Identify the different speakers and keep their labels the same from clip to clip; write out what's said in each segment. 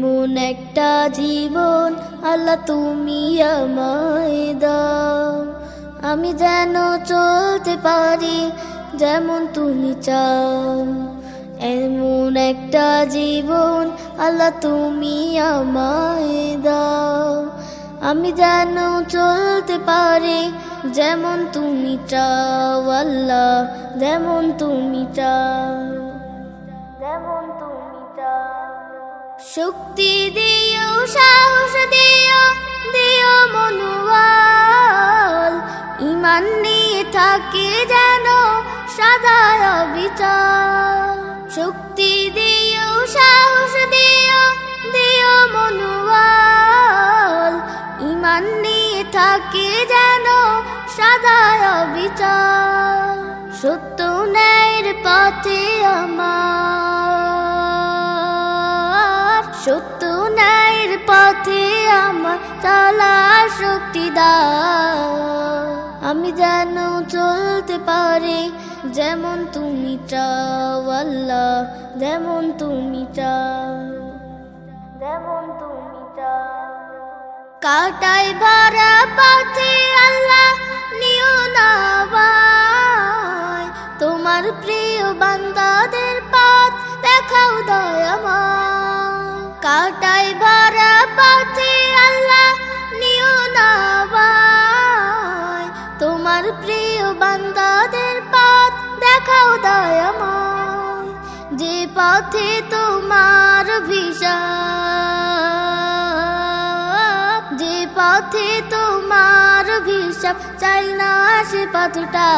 Speaker 1: এমন একটা জীবন, আল্লাহ তুমি আমায় দাও। আমি যেন চলতে পারি যেমন তুমি চাও। এমন একটা জীবন, আল্লাহ তুমি আমায় দাও। আমি যেন চলতে পারি যেমন তুমি চাও, আল্লাহ যেমন তুমি চাও। শক্তি দিও, সাহস দিও দিও মনোবল। ইমান নিয়ে থাকে যেন সদায় বিচার শক্তি দিও, সাহস দিও দিও মনোবল। ইমান নিয়ে থাকে যেন সদায় বিচার সত্য ন্যায়ের পথে আমার সত্য ন্যায়ের পথে আমার চলার শক্তি দাও। আমি যেন চলতে পারি, যেমন তুমি চাও, আল্লাহ, যেমন তুমি চাও, যেমন তুমি চাও। কাটাই ভরা পথে আল্লাহ নিও না তোমার প্রিয় বান্দাদের তোমার প্রিয় বান্দাদের পথ দেখাও দয়াময়। যে পথে তোমার ভিসাব যে পথে তোমার ভিসাব চাই না সে পথটা।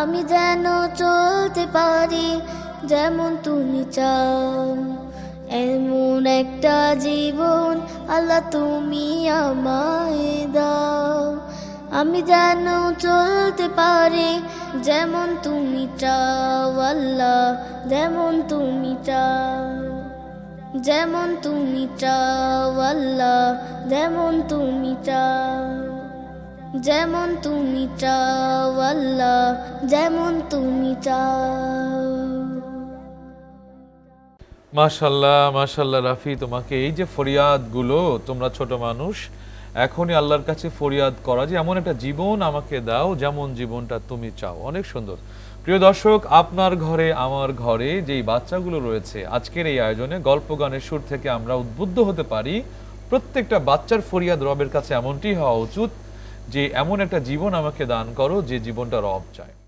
Speaker 1: আমি যেন চলতে পারি যেমন তুমি চাও, এমন একটা জীবন আল্লাহ তুমি আমায় দাও। আমি যেন চলতে পারি, যেমন তুমি চাও আল্লাহ, যেমন তুমি চাও। যেমন তুমি চাও আল্লাহ, যেমন তুমি চাও। যেমন তুমি চাও আল্লাহ, যেমন তুমি চাও।
Speaker 2: মাশাল্লাহ মাশাল্লাহ রাফি, তোমাকে এই যে ফরিয়াদগুলো, তোমরা ছোট মানুষ এখনই আল্লাহর কাছে ফরিয়াদ করা যে এমন একটা জীবন আমাকে দাও, যেমন জীবনটা তুমি চাও। অনেক সুন্দর। প্রিয় দর্শক, আপনার ঘরে, আমার ঘরে যেই বাচ্চাগুলো রয়েছে, আজকের এই আয়োজনে গল্প গানের সুর থেকে আমরা উদ্বুদ্ধ হতে পারি, প্রত্যেকটা বাচ্চার ফরিয়াদ রবের কাছে এমনটি হওয়া উচিত যে, এমন একটা জীবন আমাকে দান করো যে জীবনটা রব চায়।